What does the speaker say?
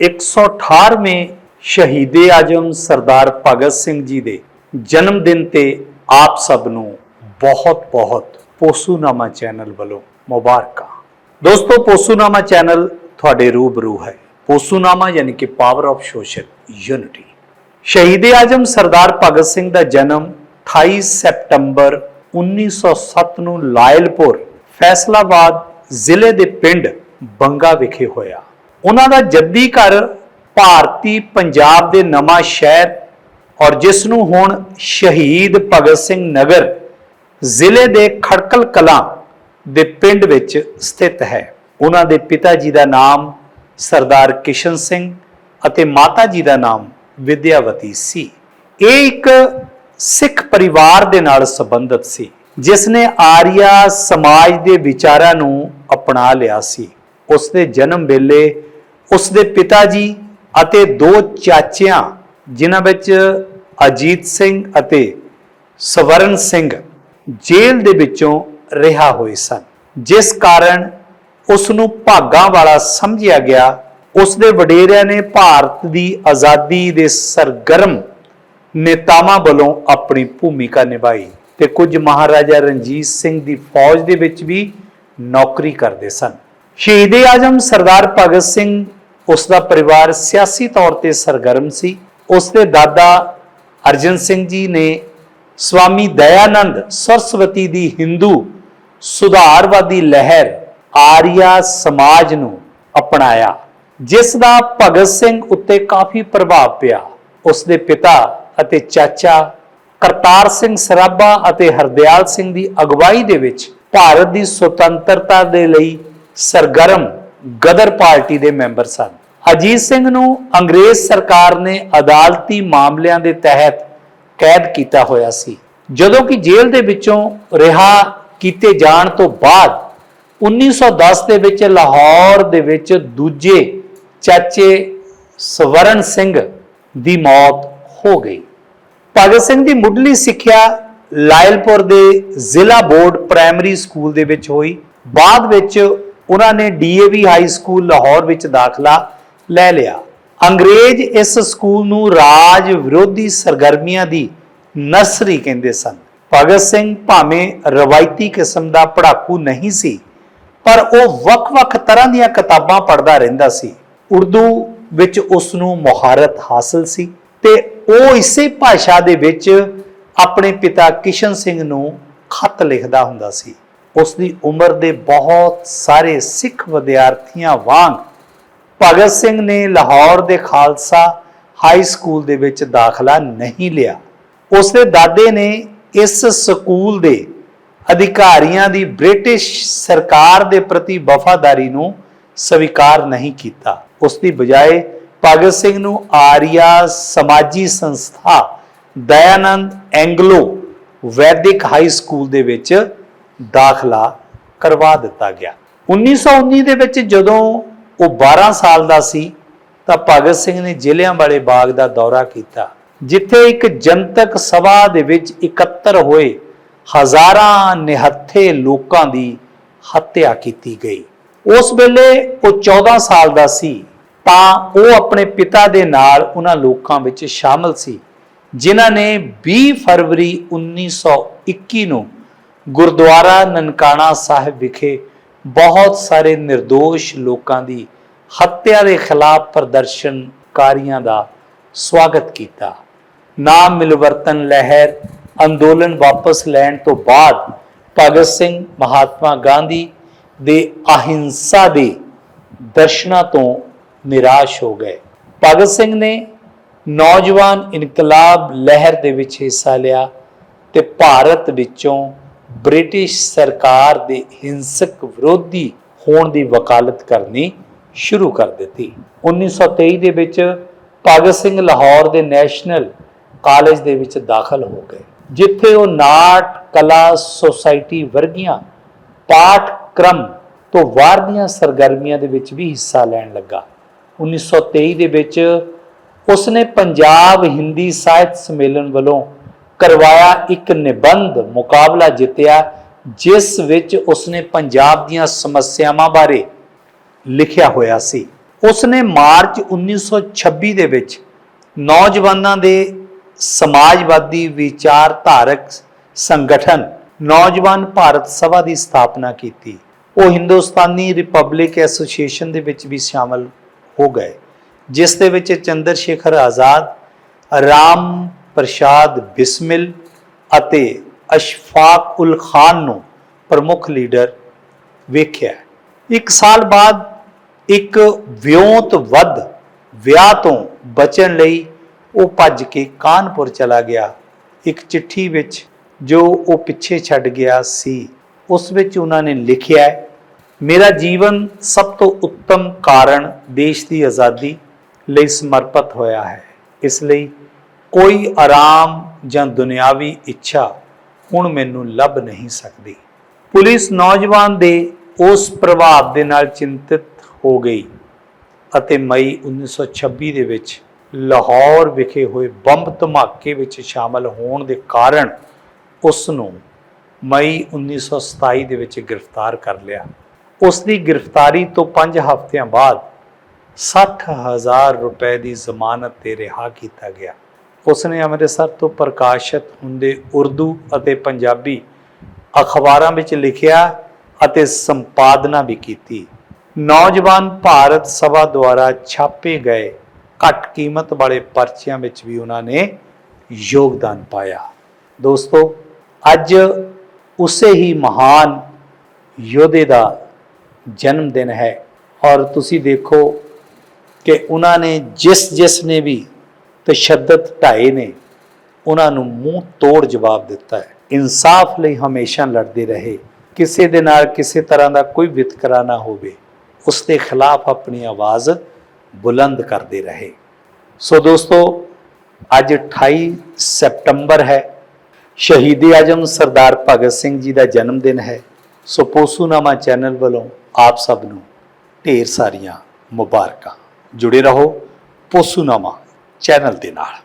118ਵੇਂ ਸ਼ਹੀਦੇ ਆਜਮ ਸਰਦਾਰ ਭਗਤ ਸਿੰਘ ਜੀ ਦੇ ਜਨਮ ਦਿਨ ਤੇ ਆਪ ਸਭ ਨੂੰ ਬਹੁਤ ਬਹੁਤ ਪੋਸੂਨਾਮਾ ਚੈਨਲ ਵੱਲੋਂ ਮੁਬਾਰਕਾਂ। ਦੋਸਤੋ, ਪੋਸੂਨਾਮਾ ਚੈਨਲ ਤੁਹਾਡੇ ਰੂਬਰੂ ਹੈ। ਪੋਸੂਨਾਮਾ ਯਾਨੀ ਕਿ ਪਾਵਰ ਆਫ ਸੋਸ਼ਲ ਯੂਨਿਟੀ ਸ਼ਹੀਦੇ ਆਜਮ ਸਰਦਾਰ ਭਗਤ ਸਿੰਘ ਦਾ ਜਨਮ 28 ਸਤੰਬਰ 1907 ਨੂੰ ਲਾਇਲਪੁਰ ਫੈਸਲਾਬਾਦ ਜ਼ਿਲ੍ਹੇ ਦੇ ਪਿੰਡ ਬੰਗਾ ਵਿਖੇ ਹੋਇਆ। ਉਹਨਾਂ ਦਾ ਜੱਦੀ ਘਰ ਭਾਰਤੀ ਪੰਜਾਬ ਦੇ ਨਵਾਂ ਸ਼ਹਿਰ ਔਰ ਜਿਸ ਨੂੰ ਹੁਣ ਸ਼ਹੀਦ ਭਗਤ ਸਿੰਘ ਨਗਰ ਜ਼ਿਲ੍ਹੇ ਦੇ ਖੜਕਲ ਕਲਾਂ ਦੇ ਪਿੰਡ ਵਿੱਚ ਸਥਿਤ ਹੈ। ਉਹਨਾਂ ਦੇ ਪਿਤਾ ਜੀ ਦਾ ਨਾਮ ਸਰਦਾਰ ਕਿਸ਼ਨ ਸਿੰਘ ਅਤੇ ਮਾਤਾ ਜੀ ਦਾ ਨਾਮ ਵਿਦਿਆਵਤੀ ਸੀ। ਇਹ ਇੱਕ ਸਿੱਖ ਪਰਿਵਾਰ ਦੇ ਨਾਲ ਸੰਬੰਧਿਤ ਸੀ, ਜਿਸ ਨੇ ਆਰੀਆ ਸਮਾਜ ਦੇ ਵਿਚਾਰਾਂ ਨੂੰ ਅਪਣਾ ਲਿਆ ਸੀ। ਉਸ ਦੇ ਜਨਮ ਵੇਲੇ ਉਸ ਦੇ ਪਿਤਾ ਜੀ ਅਤੇ ਦੋ ਚਾਚਿਆਂ, ਜਿਨ੍ਹਾਂ ਵਿੱਚ ਅਜੀਤ ਸਿੰਘ ਅਤੇ ਸਵਰਨ ਸਿੰਘ ਜੇਲ੍ਹ ਦੇ ਵਿੱਚੋਂ ਰਿਹਾ ਹੋਏ ਸਨ। ਜਿਸ ਕਾਰਨ ਉਸ ਨੂੰ ਭਾਗਾਂ ਵਾਲਾ ਸਮਝਿਆ ਗਿਆ। ਉਸ ਦੇ ਵਡੇਰਿਆਂ ਨੇ ਭਾਰਤ ਦੀ ਆਜ਼ਾਦੀ ਦੇ ਸਰਗਰਮ ਨੇਤਾਵਾਂ ਵੱਲੋਂ ਆਪਣੀ ਭੂਮਿਕਾ ਨਿਭਾਈ ਤੇ ਕੁਝ ਮਹਾਰਾਜਾ ਰਣਜੀਤ ਸਿੰਘ ਦੀ ਫੌਜ ਦੇ ਵਿੱਚ ਵੀ ਨੌਕਰੀ ਕਰਦੇ ਸਨ। ਸ਼ਹੀਦ ਆਜਮ ਸਰਦਾਰ ਭਗਤ ਸਿੰਘ ਉਸ ਦਾ ਪਰਿਵਾਰ ਸਿਆਸੀ ਤੌਰ ਤੇ ਸਰਗਰਮ ਸੀ। ਉਸ ਦੇ ਦਾਦਾ ਅਰਜਨ ਸਿੰਘ ਜੀ ਨੇ ਸਵਾਮੀ ਦਇਆਨੰਦ ਸਰਸਵਤੀ ਦੀ ਹਿੰਦੂ ਸੁਧਾਰਵਾਦੀ ਲਹਿਰ ਆਰੀਆ ਸਮਾਜ ਨੂੰ ਅਪਣਾਇਆ, ਜਿਸ ਦਾ ਭਗਤ ਸਿੰਘ ਉੱਤੇ ਕਾਫੀ ਪ੍ਰਭਾਵ ਪਿਆ। ਉਸ ਦੇ ਪਿਤਾ ਅਤੇ ਚਾਚਾ ਕਰਤਾਰ ਸਿੰਘ ਸਰਾਭਾ ਅਤੇ ਹਰਦਿਆਲ ਸਿੰਘ ਦੀ ਅਗਵਾਈ ਦੇ ਵਿੱਚ ਭਾਰਤ ਦੀ ਸੁਤੰਤਰਤਾ ਦੇ ਲਈ ਸਰਗਰਮ ਗਦਰ ਪਾਰਟੀ ਦੇ ਮੈਂਬਰ ਸਨ। ਅਜੀਤ ਸਿੰਘ ਨੂੰ ਅੰਗਰੇਜ਼ ਸਰਕਾਰ ਨੇ ਅਦਾਲਤੀ ਮਾਮਲਿਆਂ ਦੇ ਤਹਿਤ ਕੈਦ ਕੀਤਾ ਹੋਇਆ ਸੀ। ਜਦੋਂ ਕਿ ਜੇਲ੍ਹ ਦੇ ਵਿੱਚੋਂ ਰਿਹਾ ਕੀਤੇ ਜਾਣ ਤੋਂ ਬਾਅਦ 1910 ਦੇ ਵਿੱਚ ਲਾਹੌਰ ਦੇ ਵਿੱਚ ਦੂਜੇ ਚਾਚੇ ਸਵਰਨ ਸਿੰਘ ਦੀ ਮੌਤ ਹੋ ਗਈ। ਭਗਤ ਸਿੰਘ ਦੀ ਮੁੱਢਲੀ ਸਿੱਖਿਆ ਲਾਇਲਪੁਰ ਦੇ ਜ਼ਿਲ੍ਹਾ ਬੋਰਡ ਪ੍ਰਾਇਮਰੀ ਸਕੂਲ ਦੇ ਵਿੱਚ ਹੋਈ। ਬਾਅਦ ਵਿੱਚ ਉਹਨਾਂ ਨੇ ਡੀਏਵੀ ਹਾਈ ਸਕੂਲ ਲਾਹੌਰ ਵਿੱਚ ਦਾਖਲਾ ਲੈ ਲਿਆ। ਅੰਗਰੇਜ਼ ਇਸ ਸਕੂਲ ਨੂੰ ਰਾਜ ਵਿਰੋਧੀ ਸਰਗਰਮੀਆਂ ਦੀ ਨਰਸਰੀ ਕਹਿੰਦੇ ਸਨ। ਭਗਤ ਸਿੰਘ ਭਾਵੇਂ ਰਵਾਇਤੀ ਕਿਸਮ ਦਾ ਪੜ੍ਹਾਕੂ ਨਹੀਂ ਸੀ, ਪਰ ਉਹ ਵੱਖ-ਵੱਖ ਤਰ੍ਹਾਂ ਦੀਆਂ ਕਿਤਾਬਾਂ ਪੜ੍ਹਦਾ ਰਹਿੰਦਾ ਸੀ। ਉਰਦੂ ਵਿੱਚ ਉਸ ਨੂੰ ਮੁਹਾਰਤ ਹਾਸਲ ਸੀ ਤੇ ਉਹ ਇਸੇ ਭਾਸ਼ਾ ਦੇ ਵਿੱਚ ਆਪਣੇ ਪਿਤਾ ਕਿਸ਼ਨ ਸਿੰਘ ਨੂੰ ਖੱਤ ਲਿਖਦਾ ਹੁੰਦਾ ਸੀ। ਉਸ ਦੀ ਉਮਰ ਦੇ ਬਹੁਤ ਸਾਰੇ ਸਿੱਖ ਵਿਦਿਆਰਥੀਆਂ ਵਾਂਗ ਭਗਤ ਸਿੰਘ ਨੇ ਲਾਹੌਰ ਦੇ ਖਾਲਸਾ ਹਾਈ ਸਕੂਲ ਦੇ ਵਿੱਚ ਦਾਖਲਾ ਨਹੀਂ ਲਿਆ। ਉਸ ਦੇ ਦਾਦੇ ਨੇ ਇਸ ਸਕੂਲ ਦੇ ਅਧਿਕਾਰੀਆਂ ਦੀ ਬ੍ਰਿਟਿਸ਼ ਸਰਕਾਰ ਦੇ ਪ੍ਰਤੀ ਵਫਾਦਾਰੀ ਨੂੰ ਸਵੀਕਾਰ ਨਹੀਂ ਕੀਤਾ। ਉਸ ਦੀ ਬਜਾਏ ਭਗਤ ਸਿੰਘ ਨੂੰ ਆਰੀਆ ਸਮਾਜੀ ਸੰਸਥਾ Dayanand Anglo Vedic high school ਦੇ ਵਿੱਚ ਦਾਖਲਾ ਕਰਵਾ ਦਿੱਤਾ ਗਿਆ। 1919 ਦੇ ਵਿੱਚ ਜਦੋਂ ਉਹ 12 ਸਾਲ ਦਾ ਸੀ, ਤਾਂ ਭਗਤ ਸਿੰਘ ਨੇ ਜ਼ਿਲ੍ਹਿਆਂ ਵਾਲੇ ਬਾਗ ਦਾ ਦੌਰਾ ਕੀਤਾ, ਜਿੱਥੇ ਇੱਕ ਜਨਤਕ ਸਭਾ ਦੇ ਵਿੱਚ ਇਕੱਤਰ ਹੋਏ ਹਜ਼ਾਰਾਂ ਨਿਹੱਥੇ ਲੋਕਾਂ ਦੀ ਹੱਤਿਆ ਕੀਤੀ ਗਈ। ਉਸ ਵੇਲੇ ਉਹ 14 ਸਾਲ ਦਾ ਸੀ, ਤਾਂ ਉਹ ਆਪਣੇ ਪਿਤਾ ਦੇ ਨਾਲ ਉਹਨਾਂ ਲੋਕਾਂ ਵਿੱਚ ਸ਼ਾਮਲ ਸੀ, ਜਿਨ੍ਹਾਂ ਨੇ 20 ਫਰਵਰੀ 1921 ਨੂੰ ਗੁਰਦੁਆਰਾ ਨਨਕਾਣਾ ਸਾਹਿਬ ਵਿਖੇ ਬਹੁਤ ਸਾਰੇ નિર્ਦੋਸ਼ ਲੋਕਾਂ ਦੀ ਹੱਤਿਆ ਦੇ ਖਿਲਾਫ ਪ੍ਰਦਰਸ਼ਨਕਾਰੀਆਂ ਦਾ ਸਵਾਗਤ ਕੀਤਾ। ਨਾਮ ਮਿਲਵਰਤਨ ਲਹਿਰ ਅੰਦੋਲਨ ਵਾਪਸ ਲੈਣ ਤੋਂ ਬਾਅਦ ਭਗਤ ਸਿੰਘ ਮਹਾਤਮਾ ਗਾਂਧੀ ਦੇ ਅਹਿੰਸਾ ਦੇ ਦਰਸ਼ਨਾਂ ਤੋਂ ਨਿਰਾਸ਼ ਹੋ ਗਏ। ਭਗਤ ਸਿੰਘ ਨੇ ਨੌਜਵਾਨ ਇਨਕਲਾਬ ਲਹਿਰ ਦੇ ਵਿੱਚ ਹਿੱਸਾ ਲਿਆ ਤੇ ਭਾਰਤ ਵਿੱਚੋਂ ਬ੍ਰਿਟਿਸ਼ ਸਰਕਾਰ ਦੇ ਹਿੰਸਕ ਵਿਰੋਧੀ ਹੋਣ ਦੀ ਵਕਾਲਤ ਕਰਨੀ ਸ਼ੁਰੂ ਕਰ ਦਿੱਤੀ। 1923 ਦੇ ਵਿੱਚ ਭਗਤ ਸਿੰਘ ਲਾਹੌਰ ਦੇ ਨੈਸ਼ਨਲ ਕਾਲਜ ਦੇ ਵਿੱਚ ਦਾਖਲ ਹੋ ਗਏ, ਜਿੱਥੇ ਉਹ ਨਾਟ ਕਲਾ ਸੁਸਾਇਟੀ ਵਰਗੀਆਂ ਪਾਠਕ੍ਰਮ ਤੋਂ ਬਾਹਰ ਦੀਆਂ ਸਰਗਰਮੀਆਂ ਦੇ ਵਿੱਚ ਵੀ ਹਿੱਸਾ ਲੈਣ ਲੱਗਾ। 1923 ਦੇ ਵਿੱਚ ਉਸਨੇ ਪੰਜਾਬ ਹਿੰਦੀ ਸਾਹਿਤ ਸੰਮੇਲਨ ਵੱਲੋਂ ਕਰਵਾਇਆ, ਇੱਕ ਨਿਬੰਧ ਮੁਕਾਬਲਾ ਜਿੱਤਿਆ, ਜਿਸ ਵਿੱਚ ਉਸਨੇ ਪੰਜਾਬ ਦੀਆਂ ਸਮੱਸਿਆਵਾਂ ਬਾਰੇ ਲਿਖਿਆ ਹੋਇਆ ਸੀ। ਉਸ ਨੇ ਮਾਰਚ 1926 ਦੇ ਵਿੱਚ ਨੌਜਵਾਨਾਂ ਦੇ ਸਮਾਜਵਾਦੀ ਵਿਚਾਰਧਾਰਕ ਸੰਗਠਨ ਨੌਜਵਾਨ ਭਾਰਤ ਸਭਾ ਦੀ ਸਥਾਪਨਾ ਕੀਤੀ। ਉਹ ਹਿੰਦੁਸਤਾਨੀ ਰਿਪਬਲਿਕ ਐਸੋਸੀਏਸ਼ਨ ਦੇ ਵਿੱਚ ਵੀ ਸ਼ਾਮਲ ਹੋ ਗਏ, ਜਿਸ ਦੇ ਵਿੱਚ ਚੰਦਰ ਸ਼ੇਖਰ ਆਜ਼ਾਦ, ਰਾਮ ਪ੍ਰਸ਼ਾਦ ਬਿਸਮਿਲ ਅਤੇ ਅਸ਼ਫਾਕ ਉਲ ਖਾਨ ਨੂੰ ਪ੍ਰਮੁੱਖ ਲੀਡਰ ਵੇਖਿਆ। ਇੱਕ ਸਾਲ ਬਾਅਦ ਇੱਕ ਵਿਉਂਤ ਵੱਧ ਵਿਆਹ ਤੋਂ ਬਚਣ ਲਈ ਉਹ ਭੱਜ ਕੇ ਕਾਨਪੁਰ ਚਲਾ ਗਿਆ। ਇੱਕ ਚਿੱਠੀ ਵਿੱਚ ਜੋ ਉਹ ਪਿੱਛੇ ਛੱਡ ਗਿਆ ਸੀ, ਉਸ ਵਿੱਚ ਉਹਨਾਂ ਨੇ ਲਿਖਿਆ ਮੇਰਾ ਜੀਵਨ ਸਭ ਤੋਂ ਉੱਤਮ ਕਾਰਨ ਦੇਸ਼ ਦੀ ਆਜ਼ਾਦੀ ਲਈ ਸਮਰਪਿਤ ਹੋਇਆ ਹੈ। ਇਸ ਲਈ ਕੋਈ ਆਰਾਮ ਜਾਂ ਦੁਨਿਆਵੀ ਇੱਛਾ ਹੁਣ ਮੈਨੂੰ ਲੱਭ ਨਹੀਂ ਸਕਦੀ। ਪੁਲਿਸ ਨੌਜਵਾਨ ਦੇ ਉਸ ਪ੍ਰਭਾਵ ਦੇ ਨਾਲ ਚਿੰਤਿਤ ਹੋ ਗਈ ਅਤੇ ਮਈ 1926 ਦੇ ਵਿੱਚ ਲਾਹੌਰ ਵਿਖੇ ਹੋਏ ਬੰਬ ਧਮਾਕੇ ਵਿੱਚ ਸ਼ਾਮਲ ਹੋਣ ਦੇ ਕਾਰਨ ਉਸ ਨੂੰ ਮਈ 1927 ਦੇ ਵਿੱਚ ਗ੍ਰਿਫਤਾਰ ਕਰ ਲਿਆ। ਉਸ ਦੀ ਗ੍ਰਿਫਤਾਰੀ ਤੋਂ 5 ਹਫ਼ਤਿਆਂ ਬਾਅਦ 60000 ਰੁਪਏ ਦੀ ਜ਼ਮਾਨਤ ਤੇ ਰਿਹਾ ਕੀਤਾ ਗਿਆ। ਉਸ ਨੇ ਅੰਮ੍ਰਿਤਸਰ ਤੋਂ ਪ੍ਰਕਾਸ਼ਿਤ ਹੁੰਦੇ ਉਰਦੂ ਅਤੇ ਪੰਜਾਬੀ ਅਖਬਾਰਾਂ ਵਿੱਚ ਲਿਖਿਆ ਅਤੇ ਸੰਪਾਦਨਾ ਵੀ ਕੀਤੀ। ਨੌਜਵਾਨ ਭਾਰਤ ਸਭਾ ਦੁਆਰਾ ਛਾਪੇ ਗਏ ਘੱਟ ਕੀਮਤ ਵਾਲੇ ਪਰਚਿਆਂ ਵਿੱਚ ਵੀ ਉਹਨਾਂ ਨੇ ਯੋਗਦਾਨ ਪਾਇਆ। ਦੋਸਤੋ, ਅੱਜ ਉਸੇ ਹੀ ਮਹਾਨ ਯੋਧੇ ਦਾ ਜਨਮ ਦਿਨ ਹੈ ਔਰ ਤੁਸੀਂ ਦੇਖੋ ਕਿ ਉਹਨਾਂ ਨੇ ਜਿਸ ਜਿਸ ਨੇ ਵੀ ਤਸ਼ੱਦਦ ਢਾਏ ਨੇ, ਉਹਨਾਂ ਨੂੰ ਮੂੰਹ ਤੋੜ ਜਵਾਬ ਦਿੱਤਾ ਹੈ। ਇਨਸਾਫ ਲਈ ਹਮੇਸ਼ਾ ਲੜਦੇ ਰਹੇ। ਕਿਸੇ ਦੇ ਨਾਲ ਕਿਸੇ ਤਰ੍ਹਾਂ ਦਾ ਕੋਈ ਵਿਤਕਰਾ ਨਾ ਹੋਵੇ। ਉਸ ਦੇ ਖਿਲਾਫ ਆਪਣੀ ਆਵਾਜ਼ ਬੁਲੰਦ ਕਰਦੇ ਰਹੇ। ਸੋ ਦੋਸਤੋ, ਅੱਜ 28 ਸੈਪਟੰਬਰ ਹੈ। ਸ਼ਹੀਦ ਆਜਮ ਸਰਦਾਰ ਭਗਤ ਸਿੰਘ ਜੀ ਦਾ ਜਨਮ ਦਿਨ ਹੈ। ਸੋ ਪੋਸੂਨਾਮਾ ਚੈਨਲ ਵੱਲੋਂ ਆਪ ਸਭ ਨੂੰ ਢੇਰ ਸਾਰੀਆਂ ਮੁਬਾਰਕਾਂ। ਜੁੜੇ ਰਹੋ ਪੋਸੂਨਾਮਾ ਚੈਨਲ ਦੇ ਨਾਲ।